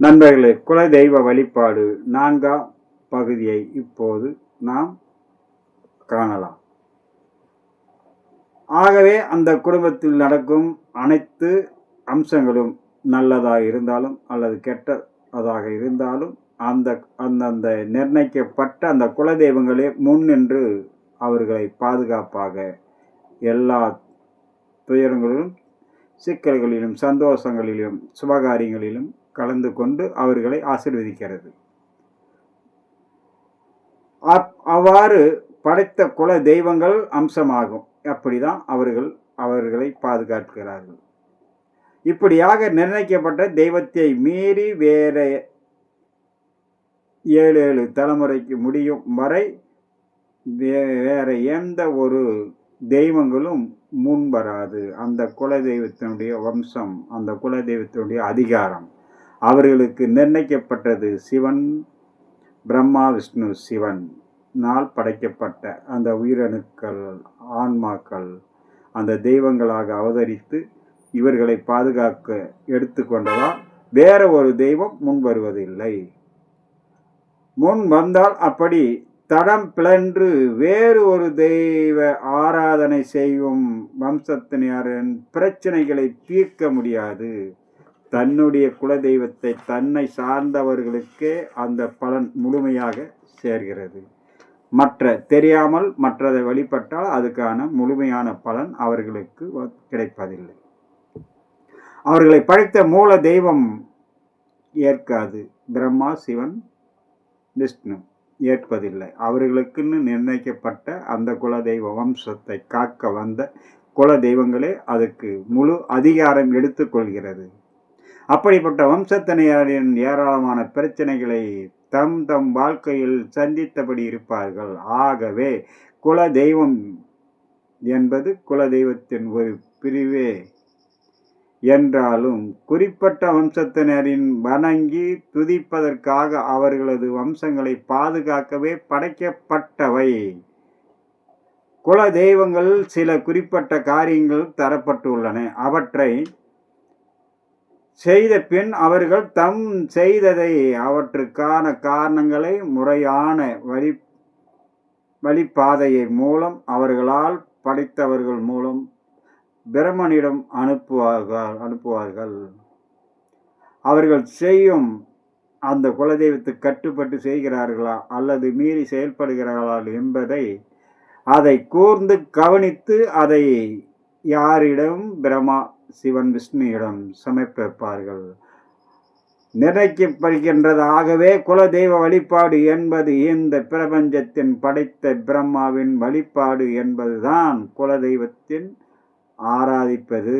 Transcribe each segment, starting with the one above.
நண்பர்களே குலதெய்வ வழிபாடு நான்காம் பகுதியை இப்போது நாம் காணலாம். ஆகவே அந்த குடும்பத்தில் நடக்கும் அனைத்து அம்சங்களும் நல்லதாக இருந்தாலும் அல்லது கெட்டதாக இருந்தாலும் அந்த அந்தந்த நிர்ணயிக்கப்பட்ட அந்த குலதெய்வங்களே முன் நின்று அவர்களை பாதுகாப்பாக எல்லா துயரங்களிலும் சிக்கல்களிலும் சந்தோஷங்களிலும் சுபகாரியங்களிலும் கலந்து கொண்டு அவர்களை ஆசிர்வதிக்கிறது. அப்- அவ்வாறு படைத்த குல தெய்வங்கள் அம்சமாகும். அப்படிதான் அவர்கள் அவர்களை பாதுகாக்கிறார்கள். இப்படியாக நிர்ணயிக்கப்பட்ட தெய்வத்தை மீறி வேற ஏழு ஏழு தலைமுறைக்கு முடியும் வரை வே- வேற எந்த ஒரு தெய்வங்களும் முன் வராது. அந்த குல தெய்வத்தினுடைய வம்சம் அந்த குல தெய்வத்தினுடைய அதிகாரம். அவர்களுக்கு நிர்ணயிக்கப்பட்டது சிவன் பிரம்மா விஷ்ணு சிவன். நாள் படைக்கப்பட்ட அந்த உயிரணுக்கள் ஆன்மாக்கள் அந்த தெய்வங்களாக அவதரித்து இவர்களை பாதுகாக்க எடுத்துக்கொண்டதால் வேற ஒரு தெய்வம் முன் வருவதில்லை. முன் வந்தால் அப்படி தடம் பிளன்று வேறு ஒரு தெய்வ ஆராதனை செய்யும் வம்சத்தினரின் பிரச்சனைகளை தீர்க்க முடியாது. தன்னுடைய குலதெய்வத்தை தன்னை சார்ந்தவர்களுக்கே அந்த பலன் முழுமையாக சேர்கிறது. மற்ற தெரியாமல் மற்றதை வழிபட்டால் அதுக்கான முழுமையான பலன் அவர்களுக்கு வ- கிடைப்பதில்லை. அவர்களை படைத்த மூல தெய்வம் ஏற்காது. பிரம்மா சிவன் விஷ்ணு ஏற்பதில்லை. அவர்களுக்குன்னு நிர்ணயிக்கப்பட்ட அந்த குலதெய்வ வம்சத்தை காக்க வந்த குல தெய்வங்களே அதுக்கு முழு அதிகாரம் எடுத்துக்கொள்கிறது அப்படிப்பட்ட வம்சத்தினரின் ஏராளமான பிரச்சனைகளை தம் தம் வாழ்க்கையில் சந்தித்தபடி இருப்பார்கள். ஆகவே குல தெய்வம் என்பது குல தெய்வத்தின் ஒரு பிரிவே. என்றாலும் குறிப்பிட்ட வம்சத்தினரின் வணங்கி துதிப்பதற்காக அவர்களது வம்சங்களை பாதுகாக்கவே படைக்கப்பட்டவை. குல தெய்வங்கள் சில குறிப்பிட்ட காரியங்கள் தரப்பட்டுள்ளன. அவற்றை செய்த பின் அவர்கள் தம் செய்ததை அவற்றுக்கான காரணங்களை முறையான வழி வழிப்பாதையை மூலம் அவர்களால் படைத்தவர்கள் மூலம் பிரமனிடம் அனுப்புவார்கள் அனுப்புவார்கள். அவர்கள் செய்யும் அந்த குலதெய்வத்தை கட்டுப்பட்டு செய்கிறார்களா அல்லது மீறி செயல்படுகிறார்களா என்பதை அதை கூர்ந்து கவனித்து அதை யாரிடம் பிரமா சிவன் விஷ்ணுவிடம் சமர்ப்பிப்பார்கள். நிர்ணயிக்கப்படுகின்றதாகவே குலதெய்வ வழிபாடு என்பது இந்த பிரபஞ்சத்தின் படைத்த பிரம்மாவின் வழிபாடு என்பதுதான் குலதெய்வத்தின் ஆராதிப்பது.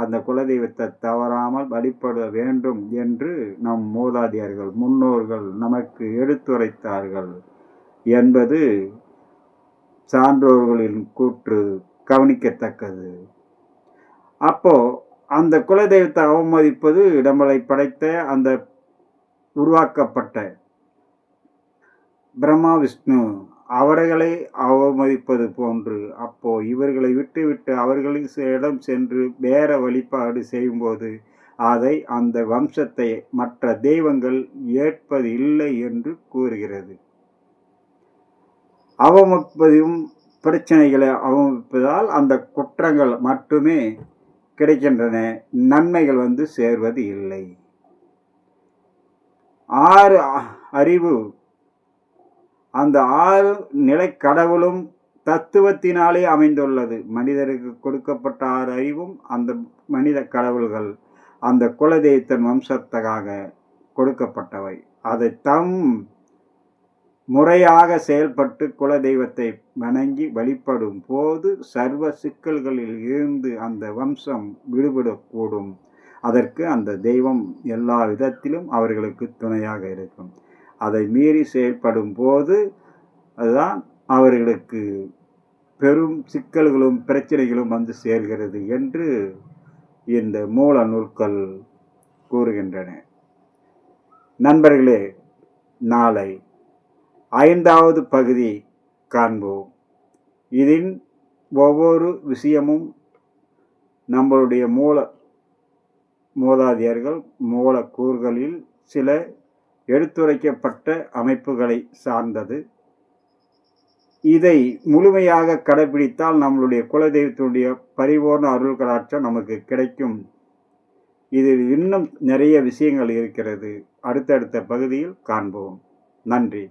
அந்த குலதெய்வத்தை தவறாமல் வழிபட வேண்டும் என்று நம் மூதாதியர்கள் முன்னோர்கள் நமக்கு எடுத்துரைத்தார்கள் என்பது சான்றோர்களின் கூற்று கவனிக்கத்தக்கது. அப்போ அந்த குலதெய்வத்தை அவமதிப்பது நம்மளை படைத்த அந்த உருவாக்கப்பட்ட பிரம்மா விஷ்ணு அவர்களை அவமதிப்பது போன்று அப்போ இவர்களை விட்டுவிட்டு அவர்களிடம் சென்று வேற வழிபாடு செய்யும்போது அதை அந்த வம்சத்தை மற்ற தெய்வங்கள் ஏற்பது இல்லை என்று கூறுகிறது. அவமதிப்பதும் பிரச்சனைகளை அவமதிப்பதால் அந்த குற்றங்கள் மட்டுமே கிடைக்கின்றன நன்மைகள் வந்து சேர்வது இல்லை. ஆறு அறிவு. அந்த ஆறு நிலை கடவுளும் தத்துவத்தினாலே அமைந்துள்ளது. மனிதருக்கு கொடுக்கப்பட்ட ஆறு அறிவும் அந்த மனித கடவுள்கள் அந்த குலதெய்வத்தின் வம்சத்தகாக கொடுக்கப்பட்டவை. அதை தம் முறையாக செயல்பட்டு குலதெய்வத்தை வணங்கி வழிபடும் போது சர்வ சிக்கல்களில் இருந்து அந்த வம்சம் விடுபடக்கூடும். அதற்கு அந்த தெய்வம் எல்லா விதத்திலும் அவர்களுக்கு துணையாக இருக்கும். அதை மீறி செயல்படும் போது அதுதான் அவர்களுக்கு பெரும் சிக்கல்களும் பிரச்சனைகளும் வந்து சேர்கிறது என்று இந்த மூல நூல்கள் கூறுகின்றன. நண்பர்களே நாளை ஐந்தாவது பகுதி காண்போம். இதில் ஒவ்வொரு விஷயமும் நம்மளுடைய மூல மூதாதையர்கள் மூலக்கூறுகளில் சில எடுத்துரைக்கப்பட்ட அமைப்புகளை சார்ந்தது. இதை முழுமையாக கடைபிடித்தால் நம்மளுடைய குலதெய்வத்தினுடைய பரிபூர்ண அருள் கடாட்சம் நமக்கு கிடைக்கும். இதில் இன்னும் நிறைய விஷயங்கள் இருக்கிறது. அடுத்தடுத்த பகுதியில் காண்போம். நன்றி.